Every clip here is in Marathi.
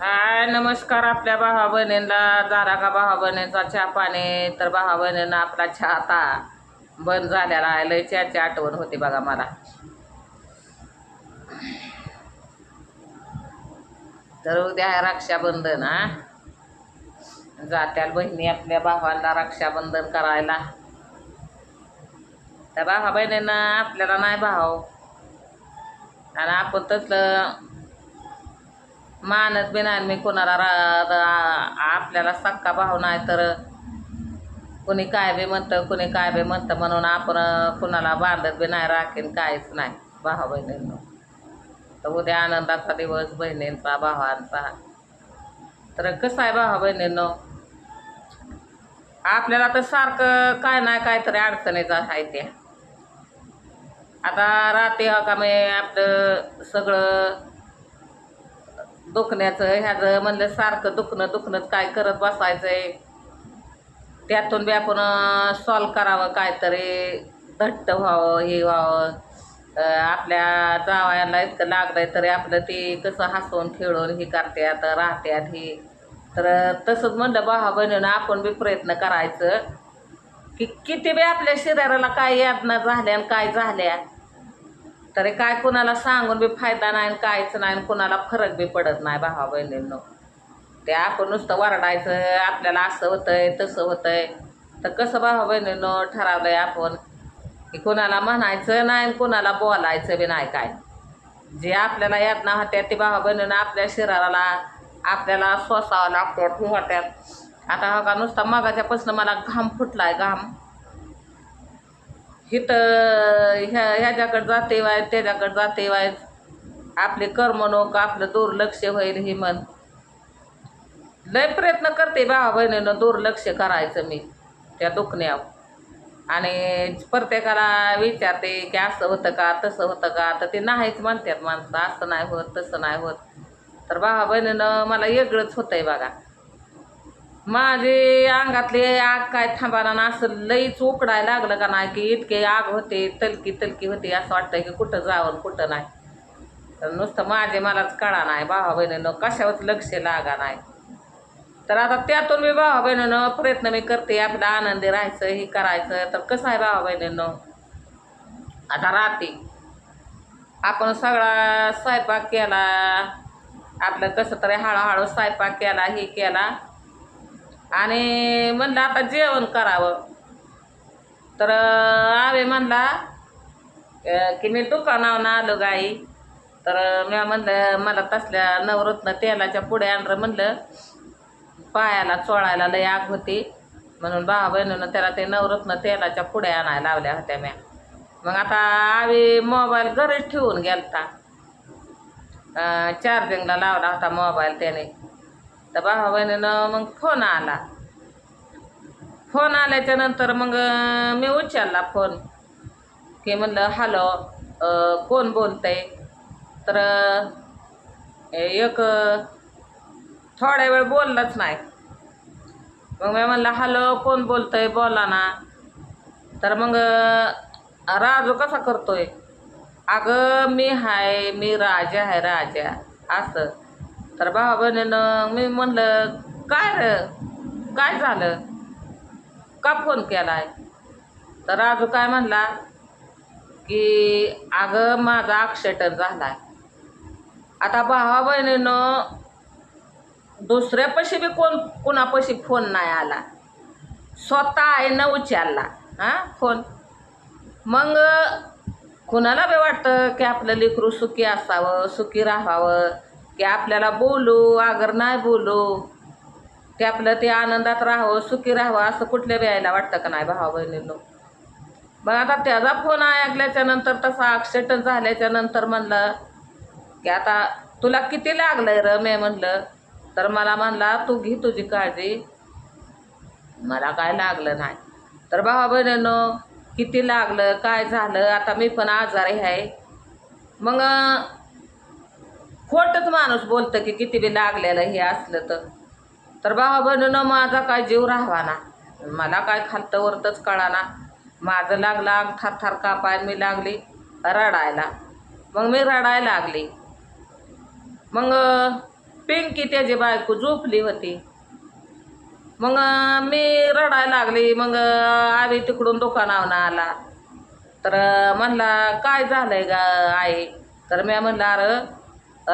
हाय नमस्कार आपल्या भावा बहिणींना. झाला का भावा बहिणींचा चहा पाणी? तर भावा बहिणींना आपला चहा आता बंद झालेला आहे. लय चहाची आठवण होती बघा मला. तर उद्या आहे रक्षाबंधन हा. जात्याल बहिणी आपल्या भावाला रक्षाबंधन करायला. त्या भावा बहिणींना आपल्याला नाही भाव. आणि आपण तसलं मानत बी नाही मी कोणाला रा आपल्याला सक्का भाव नाही तर कोणी काय बी म्हणतं कोणी काय बी म्हणतं म्हणून आपण कुणाला बांधत बी नाही राखीन काहीच नाही. भाऊ बहिणींनो. तर उद्या आनंदाचा दिवस बहिणींचा भावांचा. तर कसं आहे भाऊ बहिणींनो? आपल्याला तर सारखं काय नाही काहीतरी अडचणीचं आहे ते. आता राहते हा का मी आपलं सगळं दुखण्याचं ह्याचं म्हणलं सारखं दुखणं दुखणंच काय करत बसायचं आहे त्यातून बी आपण सॉल्व करावं काहीतरी. धट्ट व्हावं हे व्हावं. आपल्या जावयाला इतकं लागलं आहे तरी आपलं ते कसं हसवून खेळून हे करतात राहत्यात हे. तर तसंच म्हणलं भावा बहिणीनं आपण बी प्रयत्न करायचं. की किती बी आपल्या शरीराला काय यातना झाल्या आणि काय झाल्या. तरी काय कुणाला सांगून बी फायदा नाही आणि नाही आणि कुणाला फरक बी पडत नाही भावा बहिणींनो. ते आपण नुसतं वरडायचं आपल्याला असं होतंय तसं होतंय. तर कसं भावा बहिणींनो ठरवलंय आपण? की कुणाला म्हणायचं नाही आणि कुणाला बोलायचं बी नाही काय. जे आपल्याला यातना होत्या ते भावा बहिणीनं आपल्या शरीराला आपल्याला स्वसावं लागतो हे आता हा का नुसता मगाच्यापासून मला घाम फुटलाय घाम. इथं ह्या ह्याच्याकडं जाते वाय त्याच्याकडं जाते वाय. आपले कर्मणूक आपलं दुर्लक्ष होईल हे मन लय प्रयत्न करते भावा बहिणीनं दुर्लक्ष करायचं मी त्या दुखण्यावर. आणि प्रत्येकाला विचारते की असं होतं का तसं होतं का? तर ते नाहीच म्हणतात माणसं असं नाही होत तसं नाही होत. तर भावा बहिणीनं मला वेगळंच होतंय बघा. माझे अंगातले आग काय थांबाना ना असं लईच उकडायला लागलं का नाही की इतके आग होते तलकी तलकी होते असं वाटतं की कुठं जावं कुठं नाही. तर नुसतं माझे मलाच कळा नाही भावा बहिणीनं कशावरच लक्ष लागा नाही. तर आता त्यातून मी भावा बहिणीनं प्रयत्न मी करते आपला आनंदी राहायचं हे करायचं. तर कसं आहे भावा बहिणीनं? आता राहते. आपण सगळा स्वयंपाक केला आपलं कसं तरी हळूहळू स्वयंपाक केला हे केला. आणि म्हणलं आता जेवण करावं. तर आवे म्हणला की मी दुकानावर आलो गाई. तर मी म्हणलं मला तसल्या नवरत्न तेलाच्या पुढे आणलं म्हणलं. पायाला चोळायला लय आग होती. म्हणून भावा बहिणीनं त्याला ते नवरत्न तेलाच्या पुढे आणायला लावल्या होत्या म्या. मग आता आवी मोबाईल घरीच ठेवून गेलता. चार्जिंगला लावला होता मोबाईल त्याने. तर भावा बहिणीनं मग फोन आला. फोन आल्याच्यानंतर मग मी उचलला फोन की म्हणलं हॅलो कोण बोलतंय? तर एक थोड्या वेळ बोललाच नाही. मग मी म्हणलं हॅलो कोण बोलतंय? बोला ना. तर मग राजू कसा करतोय? अगं मी हाय मी राजा आहे राजा. असं. तर भावा बहिणीनं मी म्हणलं काय र? काय झालं? का फोन केलाय? तर राजू काय म्हणला की अगं माझा ॲक्सिडंट झालाय. आता भावा बहिणीनं दुसऱ्यापाशी बी कोण कुणापाशी फोन नाही आला. स्वतः आईनं उचलला हां फोन. मग कुणाला बी वाटतं की आपलं लेकरू सुखी असावं सुखी राहावं? की आपल्याला बोलू आगर नाही बोलू. ते आपलं ते आनंदात राहावं सुखी राहावं असं कुठल्या वेळेला वाटतं का नाही भावा बहिणींनो? मग आता त्याचा फोन ऐकल्याच्या नंतर तसा ॲक्सिडंट झाल्याच्यानंतर म्हणलं की आता तुला किती लागलंय र मी म्हणलं. तर मला म्हणला तू घे तुझी काळजी. मला काय लागलं नाही. तर भावा बहिणींनो किती लागलं काय झालं आता मी पण आजारी आहे. मग खोटंच माणूस बोलतं की किती बी लागलेलं हे असलं तर. तर भावा बहिणीनं माझा काय जीव राहावा ना मला काय खालतं वरतच कळाना. माझं लागलं अंग थार थार कापाय मी लागली रडायला. मग मी रडायला लागली. मग पिंकी त्याची बायको झोपली होती. मग मी रडायला लागली. मग अं, तिकडून दुकानावर आला. तर म्हणला काय झालंय गा आई? तर मी म्हणलं अरे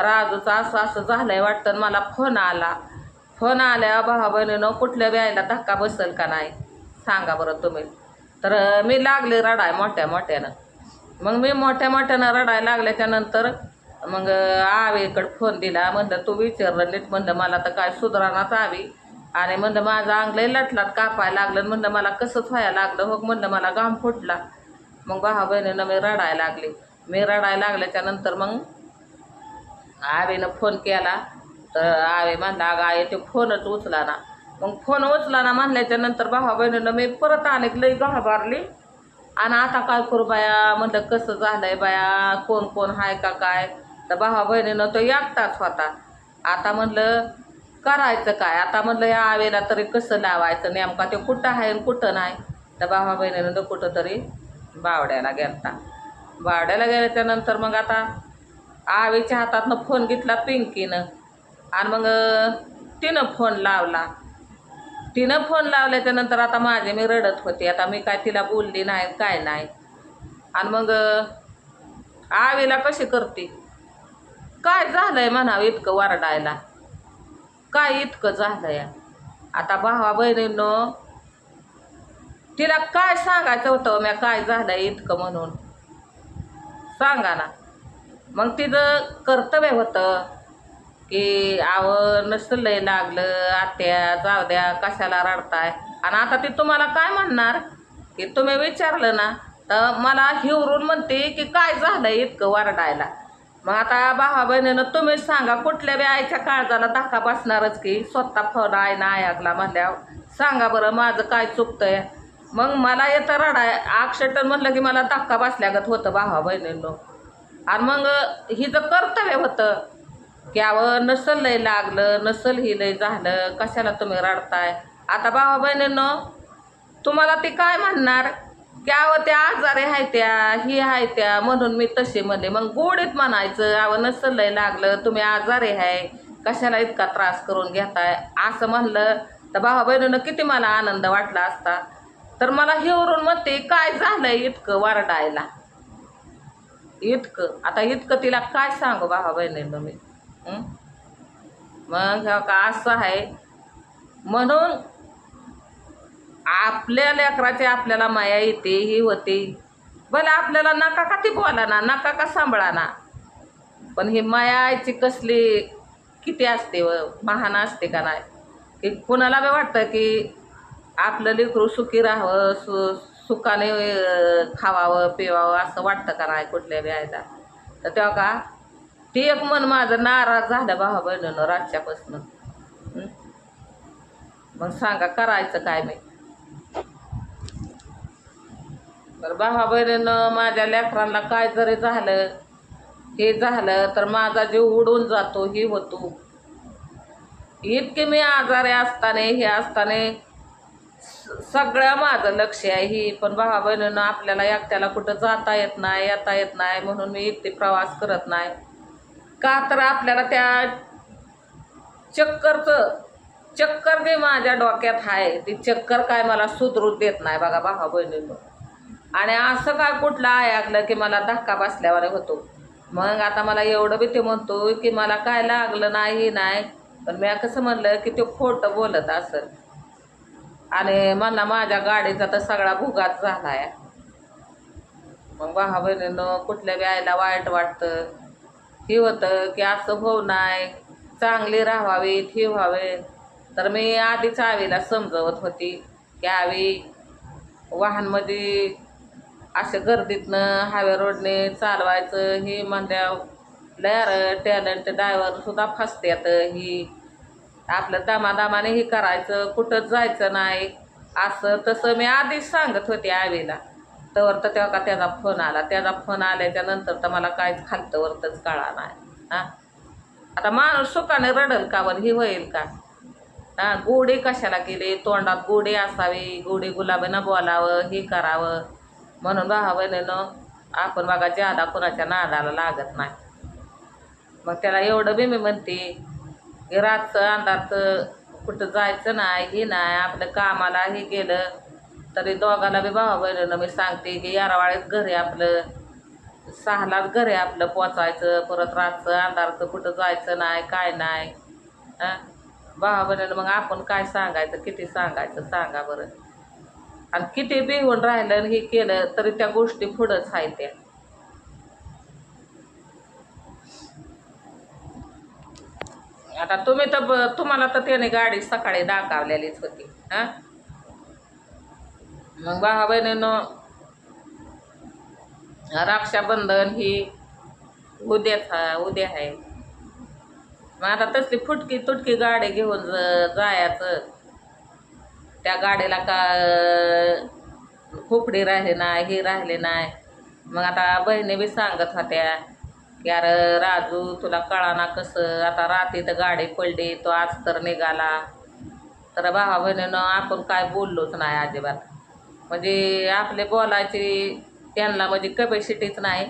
राजूचं असं असं झालंय वाटतं मला फोन आला. फोन आल्या भावा बहिणीनं कुठल्या व्यायला धक्का बसेल का नाही? सांगा बरं तुम्ही. तर मी लागले रडाय मोठ्या मोठ्यानं. मग मी मोठ्या मोठ्यानं रडायला लागल्याच्यानंतर मग अं, आवीकडे फोन दिला. म्हणलं तू विचारलं नीट. म्हणलं मला तर काय सुधारणाच आवी. आणि म्हणलं माझं अंग लटलात कापायला लागलं. म्हणलं मला कसंच व्हायला लागलं हो. म्हणलं मला घाम फुटला. मग भावा बहिणीनं मी रडायला लागली. मी रडायला लागल्याच्यानंतर मग आवेनं फोन केला तर आवे म्हणला अगं आई ते फोनच उचला ना. मग फोन उचला ना म्हणल्याच्या नंतर भावा बहिणीनं मी परत आले लई घाबरली. आणि आता काय करू बाया? म्हणलं कसं झालंय बाया? कोण कोण आहे का काय? तर भावा बहिणीनं तो एकटाच होता. आता म्हणलं करायचं काय? आता म्हणलं या आवेला तरी कसं लावायचं? नेमका ते कुठं आहे आणि कुठं नाही? तर भावा बहिणीनं तो कुठं तरी बावड्याला गेलता. बावड्याला गेल्याच्यानंतर मग आता आवेच्या हातातनं फोन घेतला पिंकीनं. आणि मग तिनं फोन लावला. तिनं फोन लावल्याच्यानंतर आता माझे मी रडत होते. आता मी काय तिला बोलली नाही काय नाही. आणि मग आवेला आवीला कशी करते? काय झालंय म्हणावं इतकं वरडायला? काय इतकं झालंय? आता भावा बहिणींनो तिला काय सांगायचं होतं? म्या काय झालंय इतकं म्हणून? सांगा ना. मग तिचं कर्तव्य होतं की आव नसतं लय लागलं आत्या जाऊ द्या कशाला रडताय? आणि आता ती तुम्हाला काय म्हणणार? की तुम्ही विचारलं ना तर मला हिवरून म्हणते की काय झालं इतकं वरडायला? मग आता भावा बहिणीनं तुम्हीच सांगा कुठल्या बी आईच्या काळजाला धक्का बसणारच की स्वतः फोन आहे ना ऐकला म्हणल्यावर? सांगा बरं माझं काय चुकतंय? मग मला येतं रडाय अक्षटन म्हणलं की मला धक्का बसल्यागत होतं भावा बहिणींनो आणि मग हिचं कर्तव्य होतं की अवं नसल लय लागलं नसल ही लय झालं कशाला तुम्ही रडताय? आता भावा बहिणींनो तुम्हाला ती काय म्हणणार? की अवं त्या आजारी आहे त्या ही आहे त्या म्हणून मी तसे म्हणले. मग गोडीत म्हणायचं अवं नसल लय लागलं तुम्ही आजारी आहे कशाला इतका त्रास करून घेताय? असं म्हणलं तर भावा बहिणीनं किती मला आनंद वाटला असता. तर मला हिवरून म्हणते काय झालंय इतकं वारडायला? इतकं. आता इतकं तिला काय सांगू भावा बहिणीनं मी मग ह्या का असं आहे? म्हणून आपल्या लेकराची आपल्याला माया येते ही होते. भले आपल्याला नका का ती बोला ना नका का सांभाळा ना पण ही माया आईची कसली किती असते व महान असते का नाही? की कुणाला बी वाटतं की आपलं लेकरू सुखी राहावं सु सुखाने खावावं पिवावं असं वाटतं का नाही कुठल्या बी तर तेव्हा का? ते एक मन माझं नाराज झालं भावा बहिणीनं रातच्यापासून. मग सांगा करायचं काय मी? बरं भावा बहिणीनं माझ्या लेकरांना काय जरी झालं हे झालं तर माझा जीव उडून जातो ही होतो. इतके मी आजारी असताना हे असताना सगळं माझं लक्ष आहे. ही पण भावा बहिणीनं आपल्याला एकट्याला कुठं जाता येत नाही येता येत नाही म्हणून मी इतके प्रवास करत नाही. का तर आपल्याला त्या चक्करचं चक्कर जे माझ्या डोक्यात आहे ती चक्कर काय मला सुधरू देत नाही बघा भावा बहिणीनं. आणि असं काय कुठलं ऐकलं की मला धक्का बसल्यावर होतो. मग आता मला एवढं बी ते म्हणतो की मला काय लागलं नाही नाही. पण मी कसं म्हणलं की ते खोटं बोलत असं आणि मला माझ्या गाडीचा तर सगळा भुगात झाला आहे मग भावा बहिणीनं कुठल्या बी वाईट वाटतं? हे होतं की असं होऊ नाही. चांगली राहावीत हे व्हावे. तर मी आधीच आवीला समजवत होती की आवी वाहनमध्ये अशा गर्दीतनं हायवे रोडने चालवायचं हे म्हणल्या लयार टॅलेंट ड्रायव्हरसुद्धा फसत्यात ही. आपलं दामादामाने हे करायचं कुठंच जायचं नाही. असं तसं मी आधीच सांगत होते आवेला. तर तर तेव्हा का त्याचा फोन आला? त्याचा फोन आल्याच्यानंतर तर मला काहीच खालतं वरतच कळा नाही. हां? आता माणूस सुखाने रडल का वर ही होईल का? हां? गोडे कशाला गेले तोंडात गोडे असावे गोडे गुलाबीनं बोलावं हे करावं. म्हणून भावा बहिणीनं आपण बघा ज्यादा कुणाच्या नादाला लागत नाही. मग त्याला एवढं बी मी म्हणते रातचं अंधारचं कुठं जायचं नाही हे नाही आपलं कामाला हे गेलं तरी दोघाला बी भावा बहिणीनं मी सांगते की यारावाळीत घरी आपलं. सहालाच घरी आपलं पोचायचं परत रातचं अंधारचं कुठं जायचं नाही काय नाही. भावा बहिणीनं मग आपण काय सांगायचं किती सांगायचं सांगा बरं. आणि किती बिहून राहिलं हे केलं तरी त्या गोष्टी पुढंच आहे त्या. आता तुम्ही तर तुम्हाला तर त्याने गाडी सकाळी दाखवलेलीच होती हां? मग भावा बहिणीनं रक्षाबंधन ही उद्याच उद्या आहे. मग आता तसली फुटकी तुटकी गाडी घेऊन जायचं. त्या गाडीला का खोपडी राहिली नाही हे राहिले नाही. मग आता बहिणी बी सांगत होत्या की अरे राजू तुला कळाना कसं? आता रात्री तर गाडी पडली तो आज तर निघाला. तर भावा बहिणीनं आपण काय बोललोच नाही अजिबात. म्हणजे आपले बोलायची त्यांना म्हणजे कपॅसिटीच नाही.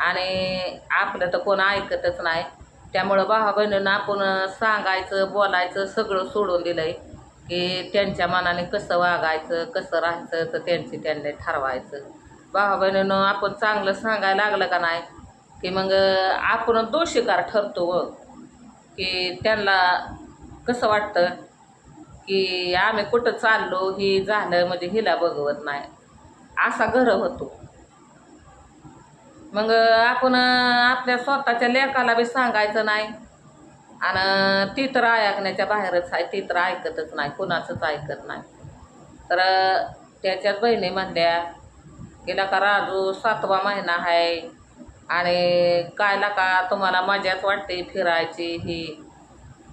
आणि आपलं तर कोण ऐकतच नाही. त्यामुळं भावा बहिणीनं आपण सांगायचं बोलायचं सगळं सोडून दिलं आहे की त्यांच्या मनाने कसं वागायचं कसं राहायचं तर त्यांची त्यांनी ठरवायचं. भावा बहिणीनं आपण चांगलं सांगायला लागलं का नाही? की मग आपण दोषीकार ठरतो व. की त्यांना कसं वाटतं? की आम्ही कुठं चाललो ही झालं म्हणजे हिला बघवत नाही. असा घर होतो. मग आपण आपल्या स्वतःच्या लेकाला बी सांगायचं नाही. आणि ती तर ऐकण्याच्या बाहेरच आहे ती तर ऐकतच नाही कुणाचंच ऐकत नाही. तर त्याच्यात बहिणी म्हणल्या गेला का राजू सातवा महिना आहे. आणि कायला का तुम्हाला मजाच वाटते फिरायची ही.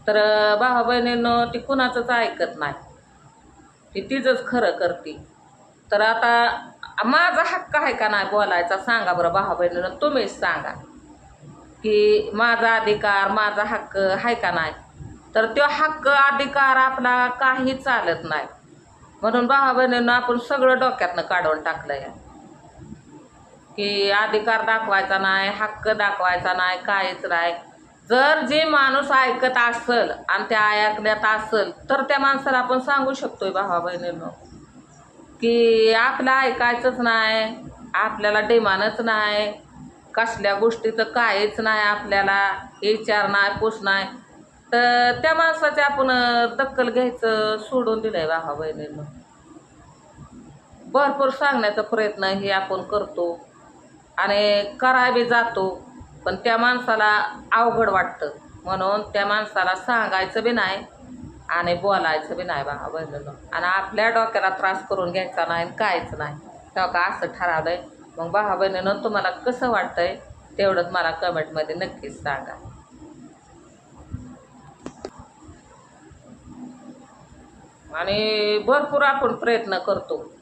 तर भावा बहिणीनं ती कुणाचंच ऐकत नाही. ती तिचंच खरं करते. तर आता माझा हक्क आहे का नाही बोलायचा सांगा बरं भावा बहिणीनं तुम्हीच सांगा. की माझा अधिकार माझा हक्क आहे का नाही? तर तो हक्क अधिकार आपला काही चालत नाही. म्हणून भावा बहिणीनं आपण सगळं डोक्यातनं काढून टाकलं या की अधिकार दाखवायचा नाही हक्क दाखवायचा नाही काहीच नाही. जर जे माणूस ऐकत असल आणि त्या ऐकण्यात असल तर त्या माणसाला आपण सांगू शकतोय भावा बहिणीनं की आपलं ऐकायचंच नाही आपल्याला डिमानच नाही कसल्या गोष्टीचं काहीच नाही आपल्याला विचार नाही पूस नाही. तर त्या माणसाचे आपण दक्कल घ्यायचं सोडून दिलंय भावा बहिणीनं. भरपूर सांगण्याचा प्रयत्न हे आपण करतो. आणि कराय जातो पण त्या माणसाला अवघड वाटतं. म्हणून त्या माणसाला सांगायचं बी नाही आणि बोलायचं बी नाही भावा बहिणीनं. आणि आपल्या डोक्याला त्रास करून घ्यायचा नाही आणि काहीच नाही. तेव्हा का असं ठरवलंय? मग भावा बहिणीनं तुम्हाला कसं वाटतंय? तेवढंच मला कमेंटमध्ये नक्कीच सांगा. आणि भरपूर आपण प्रयत्न करतो.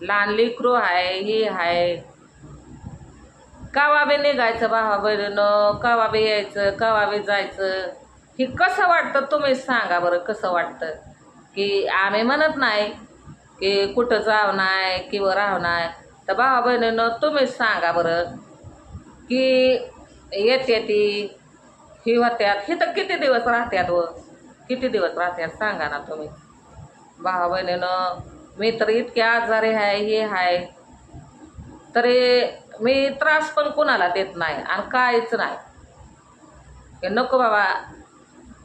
लहान लेकरू आहे ही आहे कावाबे निघायचं भावा बहिणीनं कवा यायचं कावाबे जायचं. हे कसं वाटतं तुम्हीच सांगा बरं कसं वाटतं? की आम्ही म्हणत नाही की कुठं जाव नाही किंवा राहू नाही. तर भावा बहिणीनं तुम्हीच सांगा बरं की येते ती ही होत्यात ही तर किती दिवस राहत्यात व? किती दिवस राहत्यात सांगा ना तुम्ही. भावा बहिणीनं मी तर इतके आजारी आहे हे आहे. तरी मी त्रास पण कुणाला देत नाही आणि काहीच नाही. हे नको बाबा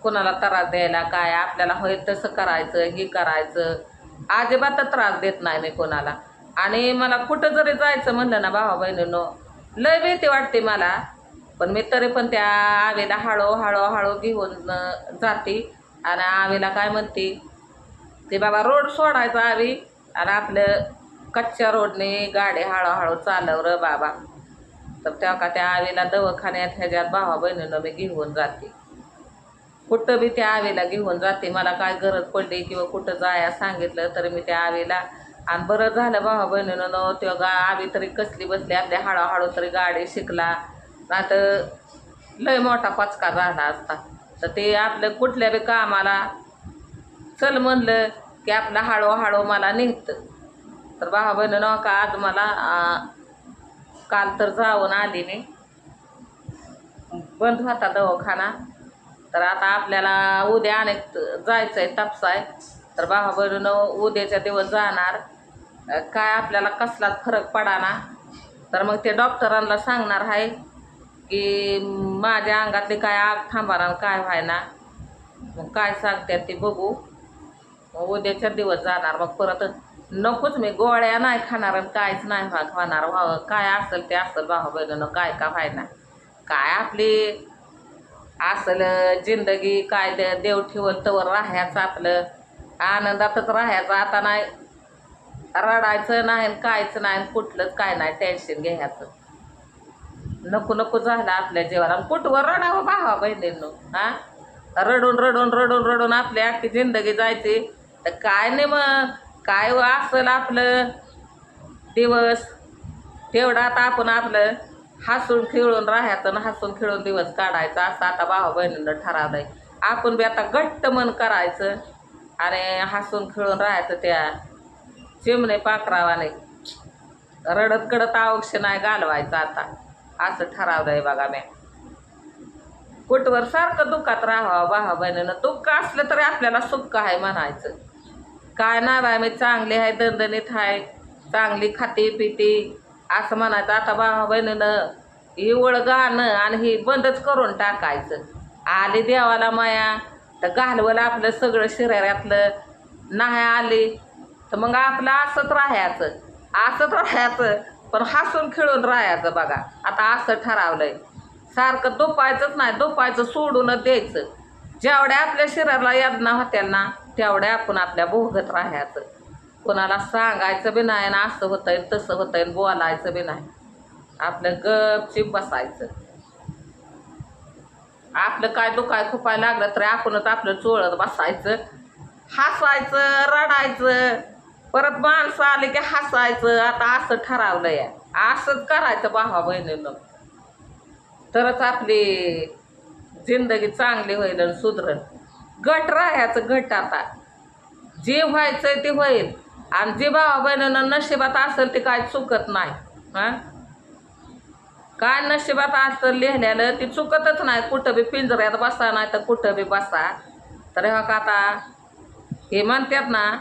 कुणाला त्रास द्यायला काय आपल्याला होय तसं करायचं हे करायचं. अजिबात त्रास देत नाही मी कोणाला. आणि मला कुठं जरी जायचं म्हणलं ना भावा बहिणीनो लय भीती वाटते मला. पण मी तरी पण त्या आवेला हळू हळू घेऊन जाते. आणि आवेला काय म्हणते ते बाबा रोड सोडायचा आवी आणि आपलं कच्च्या रोडने गाडी हळूहळू चालव र बाबा. तर तेव्हा का त्या आवीला दवाखान्यात ह्याच्यात भावा बहिणीनं मी घेऊन जाते. कुठं बी त्या आवीला घेऊन जाते मला काय गरज पडली किंवा कुठं जाया सांगितलं तर मी त्या आवीला आणि बरं झालं भावा बहिणीनं तेव्हा गा आवी तरी कसली बसली आपल्या हळूहळू तरी गाडी शिकला. नाहीतर लय मोठा पचका झाला असता. तर ते आपलं कुठल्या बी कामाला चल म्हणलं की आपलं हळूहळू मला निघतं. तर भावा बहिणीनं का आज मला काल तर जाऊन आली मी. बंद होता दवाखाना. तर आता आपल्याला उद्या अनेक जायचं आहे तापसाय. तर भावा बहिणीनं उद्याच्या दिवस जाणार. काय आपल्याला कसलाच फरक पडाना. तर मग ते डॉक्टरांना सांगणार आहे की माझ्या अंगातली काय आग थांबणार काय व्हायना? मग काय सांगतात ते बघू. मग उद्याच्या दिवस जाणार. मग परत नकोच मी गोळ्या नाही खाणार आणि काहीच नाही व्हा खाणार. व्हावं काय असेल ते असेल भावा बहिणीनं काय का व्हायना. काय आपली असल जिंदगी काय दे देव ठेवल तवर राहायचं आपलं. आनंदातच राहायचं आता नाही. रडायचं नाही आणि कायच नाही आणि कुठलंच काय नाही टेन्शन घ्यायचं. नको नको झालं आपल्या जीवाला आणि कुठवर रडावं भावा बहिणींनो हां? रडून रडून रडून रडून आपली अख्खी जिंदगी जायची. तर काय नाही मग. काय व असेल आपलं? दिवस. तेवढं आता आपण आपलं हसून खेळून राहायचं आणि हसून खेळून दिवस काढायचा. असं आता भावा बहिणीनं आहे आपण बी आता घट्ट मन करायचं आणि हसून खेळून राहायचं त्या चिमणे पाखरावाने रडत कडत आवक्ष नाही घालवायचं आता. असं ठरवलंय बघा मी. कुठवर सारखं दुःखात राहावं भावा बहिणीनं? दुःख असलं तरी आपल्याला सुख आहे म्हणायचं. काय नाराय मी चांगली आहे दणदणीत आहे चांगली खाते पिती असं म्हणायचं. आता भावा बहिणीनं इवळ गाणं आणि ही बंदच करून टाकायचं. आली देवाला माया तर घालवलं आपलं सगळं शरीरातलं. नाही आली तर मग आपलं असंच राहायचं. असंच राहायचं पण हसून खेळून राहायचं बघा. आता असं ठरवलंय. सारखं दुपायचंच नाही दुपायचं सोडूनच द्यायचं. जेवढ्या आपल्या शरीराला यातना होत्या ना तेवढ्या आपण आपल्या भोगत राहायचं. कोणाला सांगायचं बी नाही ना असं होतंय तसं होतंय बोलायचं बी नाही. आपलं गपचीप बसायचं. आपलं काय दुखाय खुपाय लागलं तरी आपणच आपलं चोळत बसायचं. हसायचं रडायचं. परत माणसं आले की हसायचं. आता असं ठरवलं या असंच करायचं भावा बहिणीनं. तरच आपली जिंदगी चांगली होईल आणि सुधरण गट राहायचं गट आता. जे व्हायचं ते होईल. आणि जे भावा बहिणीनं नशिबात असेल ते काय चुकत नाही. हां? काय नशिबात असतं लिहिल्यानं ती चुकतच नाही. कुठं बी पिंजऱ्यात बसा नाही तर कुठं बी बसा. तर हा का आता हे म्हणतात ना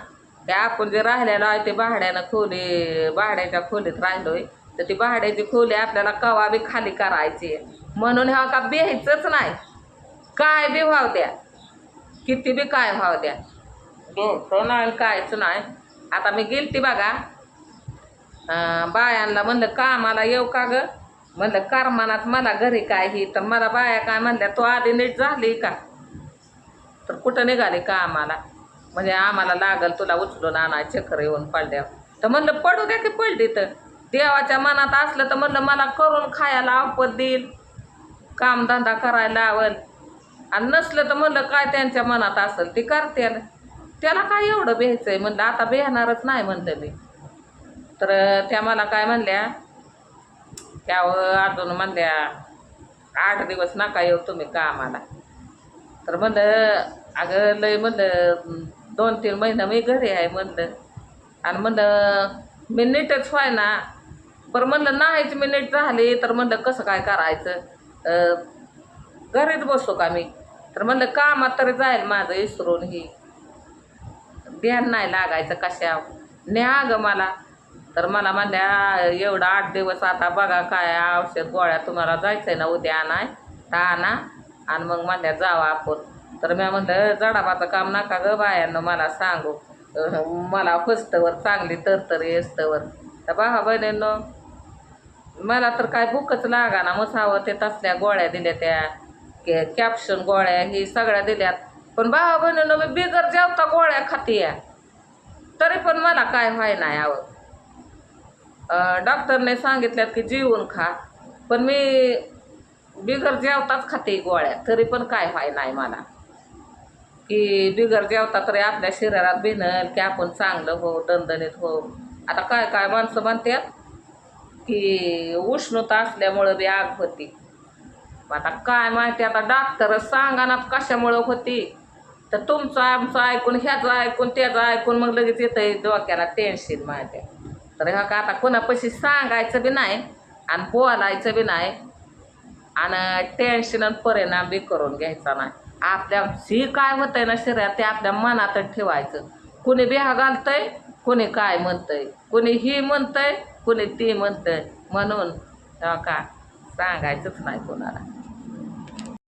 की आपण जे राहिलेलो आहे ते भाड्यानं खोली भाड्याच्या खोलीत राहिलोय. तर ती भाड्याची खोली आपल्याला कवा बी खाली करायची आहे. म्हणून हा का बिहायचंच नाही. काय बी व्हाव द्या. किती बी काय भाव द्या. घ्यायचं नाही कायच नाही. आता मी गेलती बघा. बायांना म्हणलं कामाला येऊ का ग? म्हणलं करमानात मला घरी काय ही? तर मला बाया काय म्हणल्या तू आधी नीट झाली का? तर कुठं निघाली कामाला म्हणजे आम्हाला लागल तुला उचलून आणा चक्कर येऊन पडल्या तर म्हणलं पडू द्या की पडली तर. देवाच्या मनात असलं तर म्हणलं मला करून खायला आपत देईल. कामधंदा करायला लावल. आणि नसलं तर म्हणलं काय त्यांच्या मनात असेल ते करते त्याला काय एवढं बेहायचंय म्हणलं आता बेहणारच नाही म्हणलं मी. तर त्या मला काय म्हणल्या त्यावर अजून म्हणल्या आठ दिवस नका येऊ तुम्ही कामाला. तर म्हणलं अगं लय म्हणलं दोन तीन महिना मी घरी आहे म्हणलं. आणि म्हणलं मी नीटच व्हाय ना बरं म्हणलं नाहीच मी नीट झाली तर म्हणलं कसं काय करायचं? घरीच बसतो का मी? तर म्हणलं कामात तरी जाईल माझं इसरून ही. ध्यान नाही लागायचं कशा न्या ग मला. तर मला म्हणल्या एवढं आठ दिवस आता बघा काय औषध गोळ्या तुम्हाला जायचं आहे ना उद्या नाही तर आणा. आणि मग म्हणल्या जावा आपण. तर मी म्हणलं जडाबाचं काम नका ग बायांना मला सांगू. मला फस्तवर चांगली तरतरी येस्तवर तर बघा बहिणींनो मला तर काय भूकच लागा ना मसावं ते तसल्या गोळ्या दिल्या त्या. के कॅप्शन गोळ्या ही सगळ्या दिल्यात. पण भावा बहिणीनं मी बिगर जेवता गोळ्या खाते या तरी पण मला काय व्हाय नाही आवड डॉक्टरने सांगितल्यात की जेवून खा. पण मी बिगर जेवताच खाते गोळ्या. तरी पण काय व्हाय नाही मला. की बिगर जेवता तरी आपल्या शरीरात भिनल की आपण चांगलं हो दणदणीत हो. आता काय काय माणसं म्हणतात की उष्णता असल्यामुळं बी आग होती. आता काय माहिती आता डॉक्टर सांगा ना कशामुळं होती. तर तुमचं आमचं ऐकून ह्याचं ऐकून त्याचं ऐकून मग लगेच येतं डोक्याला टेन्शन माहिती. तर ह्या का आता कोणापाशी सांगायचं बी नाही आणि बोलायचं बी नाही. आणि टेन्शन आणि परिणाम बी करून घ्यायचा नाही. आपल्या ही काय होतंय ना शरीरात ते आपल्या मनातच ठेवायचं. कुणी बिहा घालतंय कुणी काय म्हणतंय. कुणी ही म्हणतंय कुणी ती म्हणतंय. म्हणून तेव्हा का सांगायचंच नाही कोणाला.